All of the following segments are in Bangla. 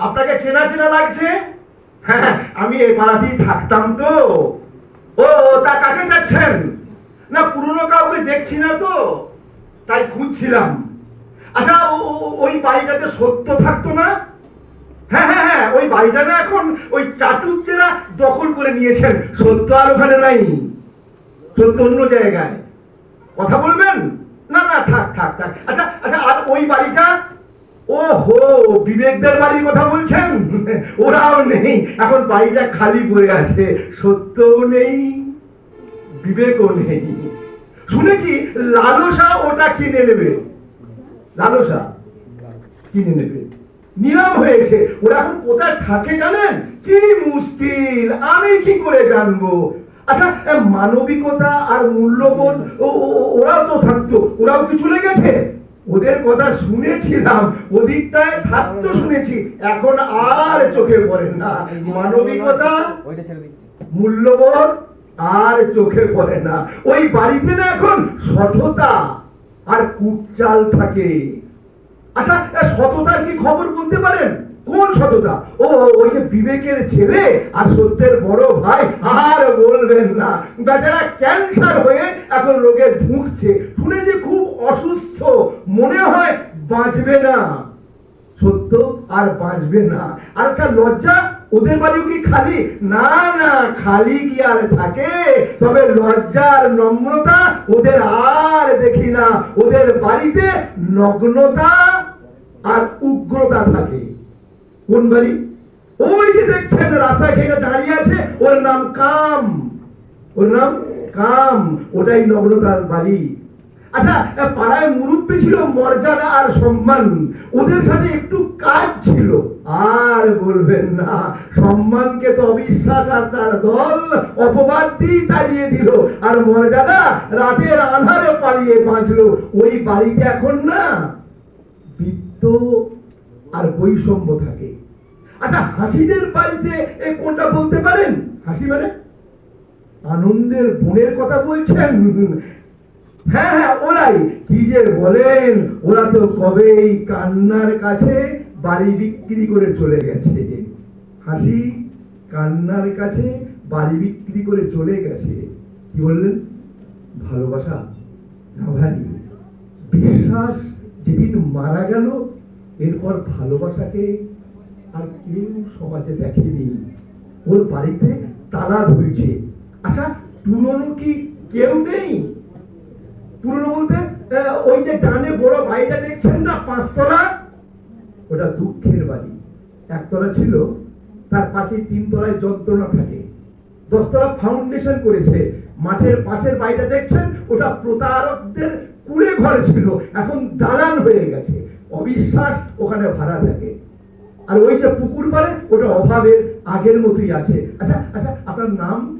আপনাকে চেনা চেনা লাগছে? হ্যাঁ আমি এই পাড়াতেই থাকতাম তো। ও, তা কাকে যাচ্ছেন না, পুরনো কাউকে দেখছি না তো। তাই খুঁজছিলাম। আচ্ছা ওই বাড়িটাতে সত্য থাকতো না? হ্যাঁ হ্যাঁ হ্যাঁ ওই বাড়িটা না এখন ওই চাটুজ্জেরা দখল করে নিয়েছেন। সত্য আর ওখানে নাই। সত্য অন্য জায়গায়। কথা বলবেন? না না, থাক থাক থাক। আচ্ছা আচ্ছা আর ওই বাড়িটা? ও হো বিবেকদের বাড়ির কথা ওরাও নেই। এখন বাড়িটা খালি পড়ে আছে। সত্যও নেই, বিবেকও নেই। শুনেছি, লালসা ওটা কিনে নেবে। লালসা কিনে নেবে। নিলাম হয়েছে। ওরা এখন কোথায় থাকে জানেন? কি মুশকিল। আমি কি করে জানব? আচ্ছা মানবিকতা আর মূল্যবোধ ওরাও তো থাকতো। ওরাও কি চলে গেছে? ওদের কথা শুনেছিলাম ওদিকটায় থাকতো শুনেছি এখন আর চোখে পড়ে না। মানবিকতা মূল্যবোধ আর চোখে পড়ে না। ওই বাড়িতে না এখন সততা আর কুটচাল থাকে। আচ্ছা সততার কি খবর বলতে পারেন? কোন সততা? ও ওই যে বিবেকের ছেলে আর সত্যের বড় ভাই আর বলবেন না। বেচারা ক্যান্সার হয়ে এখন রোগে ধুঁকছে শুনেছি খুব অসুস্থ, মনে হয় বাঁচবে না। সত্য, আর বাঁচবে না। আর একটা লজ্জা, ওদের বাড়িও কি খালি? না না, খালি কি আর থাকে? তবে লজ্জা আর নম্রতা ওদের আর দেখি না। ওদের বাড়িতে নগ্নতা আর উগ্রতা থাকে। কোন বাড়ি? ওই যে দেখছেন, রাস্তায় ঘেটে দাঁড়িয়ে আছে, ওর নাম কাম। ওর নাম কাম, ওটাই নগ্নতার বাড়ি আচ্ছা পাড়ায় মুরব্বী ছিল মর্যাদা আর সম্মান। ওদের সাথে একটু কাজ ছিল। আর বলবেন না, সম্মানকে তো অবিশ্বাস আর তার দল অপবাদ দিয়ে তাড়িয়ে দিল। আর মর্যাদা রাতের আধারে পালিয়ে বাঁচলো। ওই বাড়িতে এখন না বৃত্ত আর বৈষম্য থাকে। আচ্ছা হাসিদের বাড়িতে কোনটা বলতে পারেন? হাসি মানে? আনন্দের বোনের কথা বলছেন। হ্যাঁ হ্যাঁ ওরাই। কি যে বলেন, ওরা তো কবেই কান্নার কাছে বাড়ি বিক্রি করে চলে গেছে। হাসি, কান্নার কাছে বাড়ি বিক্রি করে চলে গেছে। কি বললেন? ভালোবাসা? না ভাই, বিশ্বাস যেদিন মারা গেল, এরপর ভালোবাসাকে আর কেউ সমাজে দেখেনি। ওর বাড়িতে তালা ধরেছে। আচ্ছা পুরনো কি কেউ নেই? পুরনো বলতে ওই যে ডানে বড় বাড়িটা দেখছেন না, পাঁচতলা? ওটা দুঃখের বাড়ি। একতলা ছিল, তার পাশে তিনতলায় যন্ত্রণা থাকে। দশতলা ফাউন্ডেশন করেছে। মাঠের পাশের বাড়িটা দেখছেন, ওটা প্রতারকদের কুড়ে ঘর ছিল। এখন দালান হয়ে গেছে। অবিশ্বাস ওখানে ভাড়া থাকে। আর ওই যে পুকুর পারে ওটা অভাবের আগের মতোই আছে। আচ্ছা আচ্ছা আপনার নাম?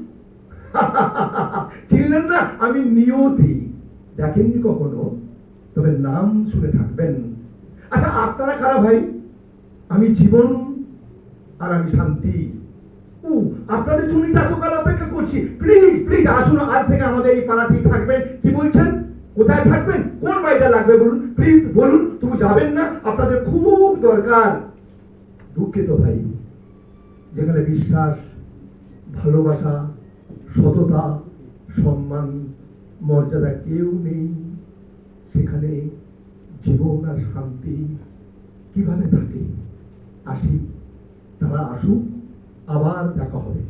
চিনলেন না আমি নিয়তি। দেখেননি কখনো? তবে নাম শুনে থাকবেন। আচ্ছা আপনারা কারা ভাই? আমি জীবন আর আমি শান্তি। আপনাদের জন্য এতকাল অপেক্ষা করছি। প্লিজ প্লিজ, আসুন, আজ থেকে আমাদের এই পাড়াতেই থাকবেন। কি বলছেন? কোথায় থাকবেন? কোন বাড়িটা লাগবে বলুন? প্লিজ বলুন, তুমি যাবেন না? আপনাদের খুব দরকার। দুঃখিত ভাই, যেখানে বিশ্বাস, ভালোবাসা সততা সম্মান, মর্যাদা কেউ নেই। সেখানে জীবন আর শান্তি কীভাবে থাকে? আসি, তারা আসুক, আবার দেখা হবে।